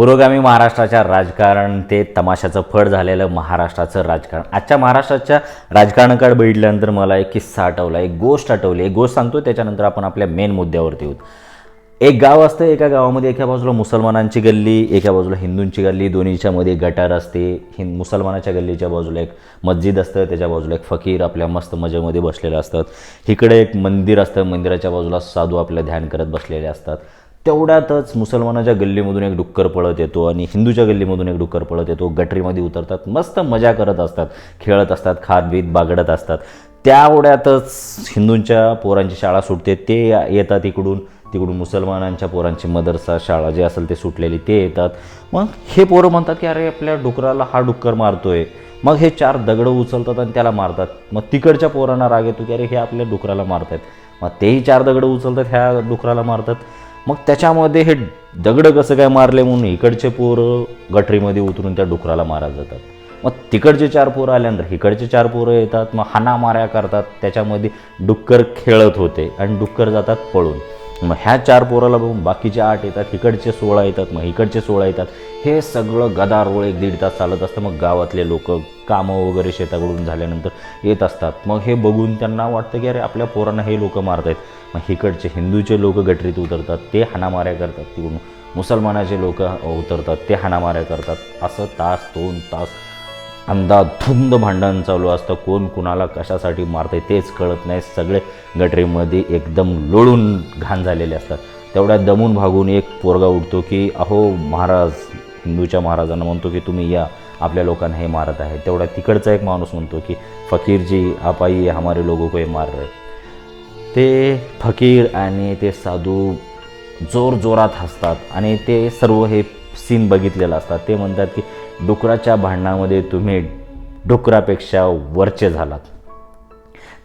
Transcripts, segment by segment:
पुरोगामी महाराष्ट्राच्या राजकारण ते तमाशाचं फळ झालेलं महाराष्ट्राचं राजकारण. आजच्या महाराष्ट्राच्या राजकारणाकडे बघितल्यानंतर मला एक किस्सा आठवला एक गोष्ट आठवली. एक गोष्ट सांगतो त्याच्यानंतर आपण आपल्या मेन मुद्द्यावरती येऊ. एक गाव असतं एका गावामध्ये एका बाजूला मुसलमानांची गल्ली एका बाजूला हिंदूंची गल्ली. दोन्हीच्या मध्ये गटार असते. हिंद मुसलमानाच्या गल्लीच्या बाजूला एक मस्जिद असतं त्याच्या बाजूला एक फकीर आपल्या मस्त मजेमध्ये बसलेले असतात इकडे एक मंदिर असतं मंदिराच्या बाजूला साधू आपलं ध्यान करत बसलेले असतात. तेवढ्यातच मुसलमानाच्या गल्लीमधून एक डुक्कर पळत येतो आणि हिंदूच्या गल्लीमधून एक डुक्कर पळत येतो. गटरीमध्ये उतरतात मस्त मजा करत असतात खेळत असतात खातबीत बागडत असतात. त्यावढ्यातच हिंदूंच्या पोरांची शाळा सुटते. ते येतात इकडून तिकडून मुसलमानांच्या पोरांची मदरसा शाळा जे असेल ते सुटलेली ते येतात. मग हे पोरं म्हणतात की अरे आपल्या डुकराला हा डुक्कर मारतोय. मग हे चार दगडं उचलतात आणि त्याला मारतात. मग तिकडच्या पोरांना राग येतो की अरे हे आपल्या डुकराला मारतात मग तेही चार दगडं उचलतात ह्या डुकराला मारतात. मग त्याच्यामध्ये हे दगडं कसं काय मारले म्हणून इकडचे पोरं गटरीमध्ये उतरून त्या डुकराला मारत जातात. मग तिकडचे चार पोरं आल्यानंतर इकडचे चार पोरं येतात मग हाना माऱ्या करतात. त्याच्यामध्ये डुक्कर खेळत होते आणि डुक्कर जातात पळून. मग ह्या चार पोराला बघून बाकीचे आठ येतात इकडचे सोळा येतात मग इकडचे सोळा येतात. हे सगळं गदारोळ एक दीड तास चालत असतं. मग गावातले लोक कामं वगैरे शेताकडून झाल्यानंतर येत असतात. मग हे बघून त्यांना वाटतं की अरे आपल्या पोरांना हे लोक मारत आहेत मग इकडचे हिंदूचे लोक गटरीत उतरतात ते हाणामाऱ्या करतात तिकडून. मुसलमानाचे लोक उतरतात ते हाणामाऱ्या करतात. असं तास दोन तास अंधाधुंद भांडण चालू असतं. कोण कुणाला कशासाठी मारतंय तेच कळत नाही. सगळे गटरीमध्ये एकदम लोळून घाण झालेले असतात. तेवढ्या दमून भागून एक पोरगा उठतो की अहो महाराज हिंदूच्या महाराजांना म्हणतो की तुम्ही या आपल्या लोकांना हे मारत आहे. तेवढ्या तिकडचा एक माणूस म्हणतो की फकीरजी आपाई हमारे लोगों को हे मार रहे ते फकीर आणि ते साधू जोर जोरात हसतात आणि ते सर्व हे सीन बघितलेलं असतात. ते म्हणतात की डुकराच्या भांडणामध्ये तुम्ही डुकरापेक्षा वरचे झालात.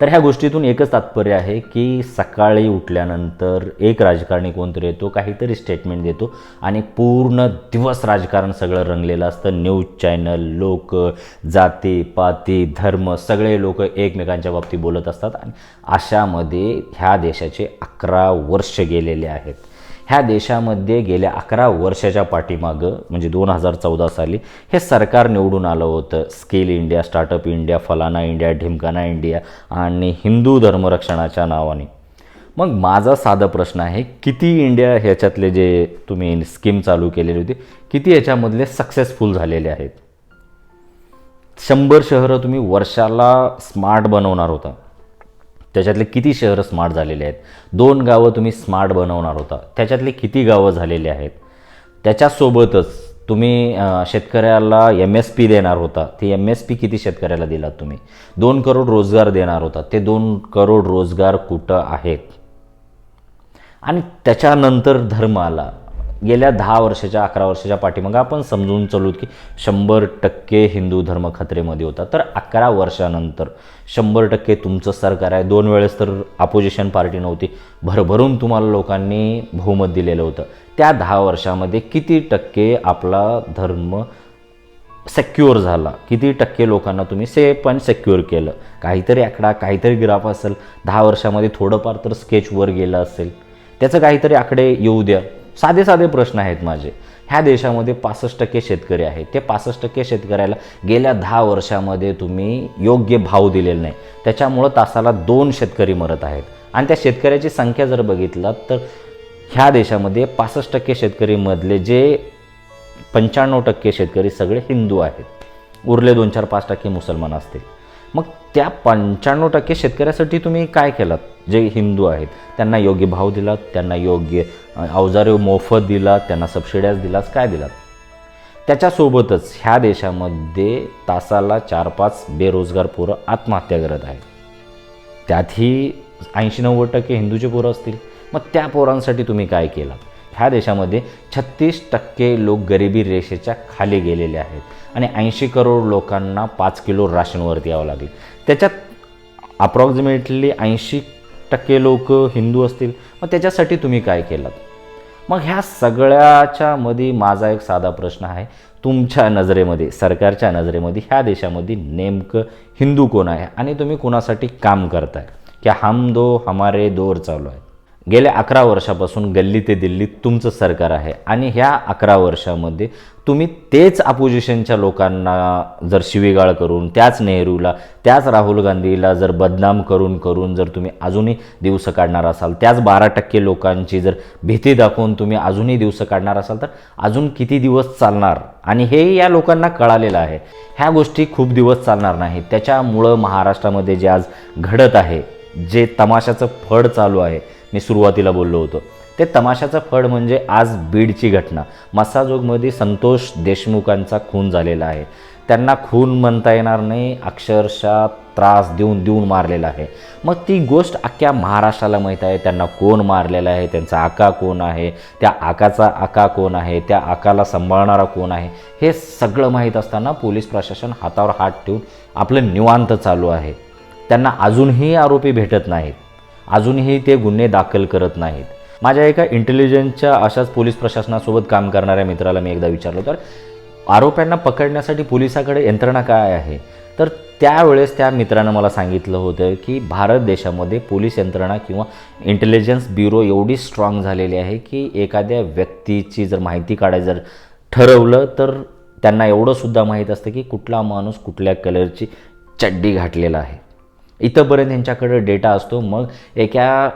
तर ह्या गोष्टीतून एकच तात्पर्य आहे की सकाळी उठल्यानंतर एक राजकारणी कोणतरी येतो काहीतरी स्टेटमेंट देतो आणि पूर्ण दिवस राजकारण सगळं रंगलेलं असतं. न्यूज चॅनल लोक जाती पाती धर्म सगळे लोक एकमेकांच्या बाबतीत बोलत असतात आणि अशामध्ये ह्या देशाचे अकरा वर्ष गेलेले आहेत. ह्या देशामध्ये गेल्या अकरा वर्षाच्या पाठीमागं म्हणजे दोन हजार चौदा साली हे सरकार निवडून आलं होतं. स्किल इंडिया स्टार्टअप इंडिया फलाना इंडिया ढिमकाना इंडिया आणि हिंदू धर्मरक्षणाच्या नावाने. मग माझा साधा प्रश्न आहे किती इंडिया ह्याच्यातले जे तुम्ही स्कीम चालू केलेली होती किती ह्याच्यामधले सक्सेसफुल झालेले आहेत? शंभर शहरं तुम्ही वर्षाला स्मार्ट बनवणार होता. त्याच्यातले किती शहरं स्मार्ट झालेले आहेत? दोन गावं तुम्ही स्मार्ट बनवणार होता. त्याच्यातले किती गावं झालेले आहेत? त्याच्यासोबतच तुम्ही शेतकऱ्याला एम एस पी देणार होता. ते एम एस पी किती शेतकऱ्याला दिलात तुम्ही? दोन करोड रोजगार देणार होता. ते दोन करोड रोजगार कुठं आहेत? आणि त्याच्यानंतर धर्म आला. गेल्या दहा वर्षाच्या अकरा वर्षाच्या पाठीमागं आपण समजून चालूत की शंभर टक्के हिंदू धर्म खतरेमध्ये होता. तर अकरा वर्षानंतर शंभर टक्के तुमचं सरकार आहे. दोन वेळेस तर अपोजिशन पार्टी नव्हती. भरभरून तुम्हाला लोकांनी बहुमत दिलेलं होतं. त्या दहा वर्षामध्ये किती टक्के आपला धर्म सेक्युअर झाला? किती टक्के लोकांना तुम्ही सेफ आणि सेक्युअर केलं? काहीतरी आकडा काहीतरी ग्राफ असेल. दहा वर्षामध्ये थोडंफार तर स्केचवर गेलं असेल. त्याचं काहीतरी आकडे येऊ द्या. साधे साधे प्रश्न आहेत माझे. ह्या देशामध्ये पासष्ट टक्के शेतकरी आहेत. ते पासष्ट टक्के शेतकऱ्याला गेल्या दहा वर्षामध्ये तुम्ही योग्य भाव दिलेला नाही. त्याच्यामुळं तासाला दोन शेतकरी मरत आहेत. आणि त्या शेतकऱ्याची संख्या जर बघितलात तर ह्या देशामध्ये पासष्ट टक्के शेतकरीमधले जे पंच्याण्णव टक्के शेतकरी सगळे हिंदू आहेत. उरले दोन चार पाच टक्के मुसलमान असतील. मग त्या पंच्याण्णव टक्के शेतकऱ्यासाठी तुम्ही काय केलात जे हिंदू आहेत त्यांना योग्य भाव दिलात त्यांना योग्य अवजारे मोफत दिलात त्यांना सबसिड्याज दिलात काय दिलात? त्याच्यासोबतच ह्या देशामध्ये तासाला चार पाच बेरोजगार पोरं आत्महत्या करत आहेत. त्यातही ऐंशी नव्वद टक्के हिंदूचे पोरं असतील. मग त्या पोरांसाठी तुम्ही काय केलात ह्या देशामध्ये छत्तीस टक्के लोक गरिबी रेषेच्या खाली गेलेले आहेत. आणि ऐंशी करोड लोकांना पाच किलो राशनवरती यावं लागेल. त्याच्यात अप्रॉक्झिमेटली ऐंशी टक्के लोक हिंदू असतील. मग त्याच्यासाठी तुम्ही काय केलं मग ह्या सगळ्याच्या मध्ये माझा एक साधा प्रश्न आहे. तुमच्या नजरेमध्ये सरकारच्या नजरेमध्ये ह्या देशामध्ये नेमकं हिंदू कोण आहे? आणि तुम्ही कोणासाठी काम करताय? की हम दो हमारे दोर चालू आहे गेल्या अकरा वर्षापासून गल्ली ते दिल्ली तुमचं सरकार आहे. आणि ह्या अकरा वर्षामध्ये तुम्ही तेच अपोजिशनच्या लोकांना जर शिवीगाळ करून त्याच नेहरूला त्याच राहुल गांधीला जर बदनाम करून करून जर तुम्ही अजूनही दिवसं काढणार असाल त्याच बारा टक्के लोकांची जर भीती दाखवून तुम्ही अजूनही दिवसं काढणार असाल तर अजून किती दिवस चालणार? आणि हे या लोकांना कळालेलं आहे. ह्या गोष्टी खूप दिवस चालणार नाहीत. त्याच्यामुळं महाराष्ट्रामध्ये जे आज घडत आहे जे तमाशाचं फड चालू आहे मी सुरुवातीला बोललो होतो. ते तमाशाचं फड म्हणजे आज बीडची घटना. मस्साजोगमध्ये संतोष देशमुखांचा खून झालेला आहे. त्यांना खून म्हणता येणार नाही अक्षरशः त्रास देऊन देऊन मारलेला आहे. मग ती गोष्ट अख्ख्या महाराष्ट्राला माहीत आहे त्यांना कोण मारलेलं आहे त्यांचा आका कोण आहे त्या आकाचा आका कोण आहे त्या आकाला सांभाळणारा कोण आहे हे सगळं माहीत असताना पोलीस प्रशासन हातावर हात ठेवून आपलं निवांत चालू आहे. त्यांना अजूनही आरोपी भेटत नाहीत. अजूनही ते गुन्हे दाखल करत नाहीत. माझ्या एका इंटेलिजन्सच्या अशाच पोलीस प्रशासनासोबत काम करणाऱ्या मित्राला मी एकदा विचारलं तर आरोप्यांना पकडण्यासाठी पोलिसाकडे यंत्रणा काय आहे? तर त्यावेळेस त्या मित्रानं मला सांगितलं होतं की भारत देशामध्ये पोलीस यंत्रणा किंवा इंटेलिजन्स ब्युरो एवढी स्ट्रॉंग झालेली आहे की एखाद्या व्यक्तीची जर माहिती काढायची जर ठरवलं तर त्यांना एवढंसुद्धा माहीत असतं की कुठला माणूस कुठल्या कलरची चड्डी घातलेला आहे. इथंपर्यंत त्यांच्याकडं डेटा असतो. मग एका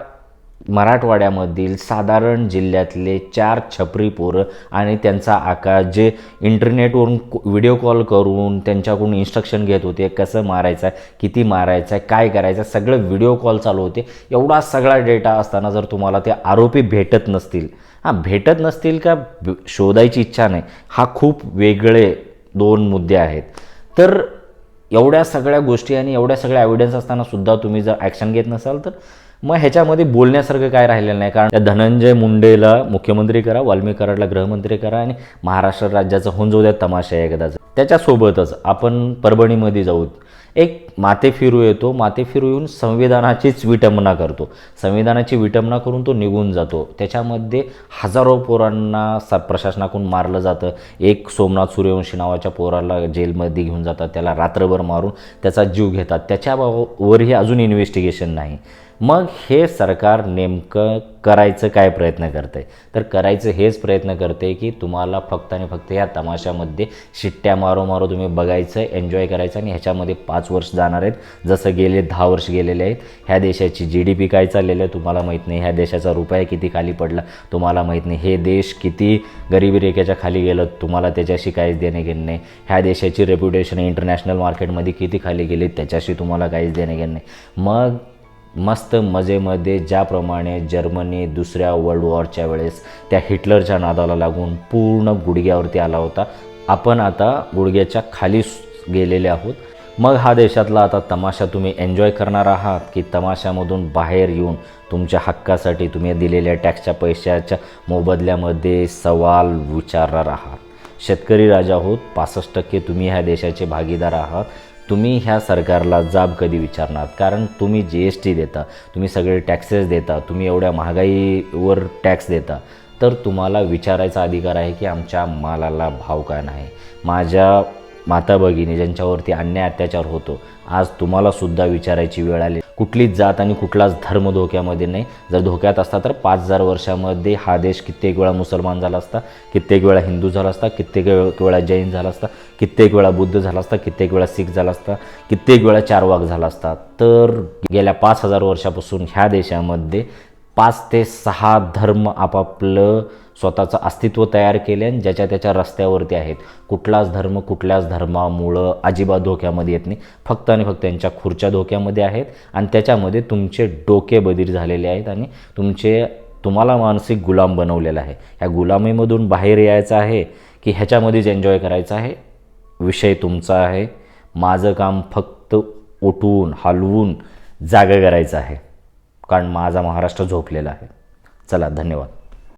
मराठवाड्यामधील साधारण जिल्ह्यातले चार छपरी पोरं आणि त्यांचा आकार जे इंटरनेटवरून व्हिडिओ कॉल करून त्यांच्याकडून इन्स्ट्रक्शन घेत होते कसं मारायचं आहे किती मारायचं आहे काय करायचं आहे सगळं व्हिडिओ कॉल चालू होते. एवढा सगळा डेटा असताना जर तुम्हाला ते आरोपी भेटत नसतील. हां भेटत नसतील का? शोधायची इच्छा नाही. हा खूप वेगळे दोन मुद्दे आहेत. तर एवढ्या सगळ्या गोष्टी आणि एवढ्या सगळ्या एव्हिडन्स असताना सुद्धा तुम्ही जर ॲक्शन घेत नसाल तर मग ह्याच्यामध्ये बोलण्यासारखं काय राहिलेलं नाही. कारण त्या धनंजय मुंडेला मुख्यमंत्री करा वाल्मी कराडला गृहमंत्री करा आणि महाराष्ट्र राज्याचं होऊन जाऊ द्या तमाशा एकदाच त्याच्यासोबतच आपण परभणीमध्ये जाऊ एक माते फिरू येतो माते फिरू येऊन संविधानाचीच विटंबना करतो. संविधानाची विटंबना करून तो निघून जातो. त्याच्यामध्ये हजारो पोरांना स प्रशासनाकडून मारलं जातं. एक सोमनाथ सूर्यवंशी नावाच्या पोराला जेलमध्ये घेऊन जातात. त्याला रात्रभर मारून त्याचा जीव घेतात. त्याच्यावरही अजून इन्व्हेस्टिगेशन नाही. मग हे सरकार नेमकं करायचं काय प्रयत्न करते तर करायचं हेच प्रयत्न करते की तुम्हाला फक्त आणि फक्त या तमाशामध्ये शिट्ट्या मारो मारो तुम्ही बघायचं एन्जॉय करायचं आणि ह्याच्यामध्ये पाच वर्ष जाणार आहेत. जसं गेले दहा वर्ष गेलेले आहेत. ह्या देशाची जी डी पी काय चाललेलं आहे तुम्हाला माहीत नाही. ह्या देशाचा रुपया किती खाली पडला तुम्हाला माहीत नाही. हे देश किती गरिबी रेखेच्या खाली गेलं तुम्हाला त्याच्याशी काहीच देणे घेणे नाही. ह्या देशाची रेप्युटेशन इंटरनॅशनल मार्केटमध्ये किती खाली गेली त्याच्याशी तुम्हाला काहीच देणे घेणे नाही. मग मस्त मजेमध्ये ज्याप्रमाणे जर्मनी दुसऱ्या वर्ल्ड वॉरच्या वेळेस त्या हिटलरच्या नादाला लागून पूर्ण गुडघ्यावरती आला होता. आपण आता गुडघ्याच्या खाली गेलेले आहोत. मग हा देशातला आता तमाशा तुम्ही एन्जॉय करणार आहात की तमाशामधून बाहेर येऊन तुमच्या हक्कासाठी तुम्ही दिलेल्या टॅक्सच्या पैशाच्या मोबदल्यामध्ये सवाल विचारणार आहात. शेतकरी राजा आहोत पासष्ट टक्के तुम्ही ह्या देशाचे भागीदार आहात. तुम्ही ह्या सरकारला जाब कधी विचारणार? कारण तुम्ही जी एस टी देता तुम्ही सगळे टॅक्सेस देता तुम्ही एवढ्या महागाईवर टॅक्स देता. तर तुम्हाला विचारायचा अधिकार आहे की आमच्या मालाला भाव काय नाही? माझ्या माता भगिनी ज्यांच्यावरती अन्याय अत्याचार होतो आज तुम्हालासुद्धा विचारायची वेळ आली. कुठलीच जात आणि कुठलाच धर्म धोक्यामध्ये नाही. जर धोक्यात असता तर पाच हजार वर्षामध्ये हा देश कित्येक वेळा मुसलमान झाला असता कित्येक वेळा हिंदू झाला असता कित्येक वेळा जैन झाला असता कित्येक वेळा बुद्ध झाला असता कित्येक वेळा सिख झाला असता कित्येक वेळा चारवाक झाला असता. तर गेल्या पाच हजार वर्षापासून ह्या देशामध्ये पाच ते सहा धर्म आपापलं स्वतःचं अस्तित्व तयार केले आणि ज्याच्या त्याच्या रस्त्यावरती आहेत. कुठलाच धर्म कुठल्याच धर्मामुळं अजिबात धोक्यामध्ये येत नाही. फक्त आणि फक्त त्यांच्या खुर्च्या धोक्यामध्ये आहेत आणि त्याच्यामध्ये तुमचे डोके बधीर झालेले आहेत आणि तुमचे तुम्हाला मानसिक गुलाम बनवलेला आहे. ह्या गुलामीमधून बाहेर यायचं आहे की ह्याच्यामध्येच एन्जॉय करायचं आहे? विषय तुमचा आहे. माझं काम फक्त उठवून हलवून जागं करायचं आहे. कारण माझा महाराष्ट्र झोपलेला आहे. चला धन्यवाद.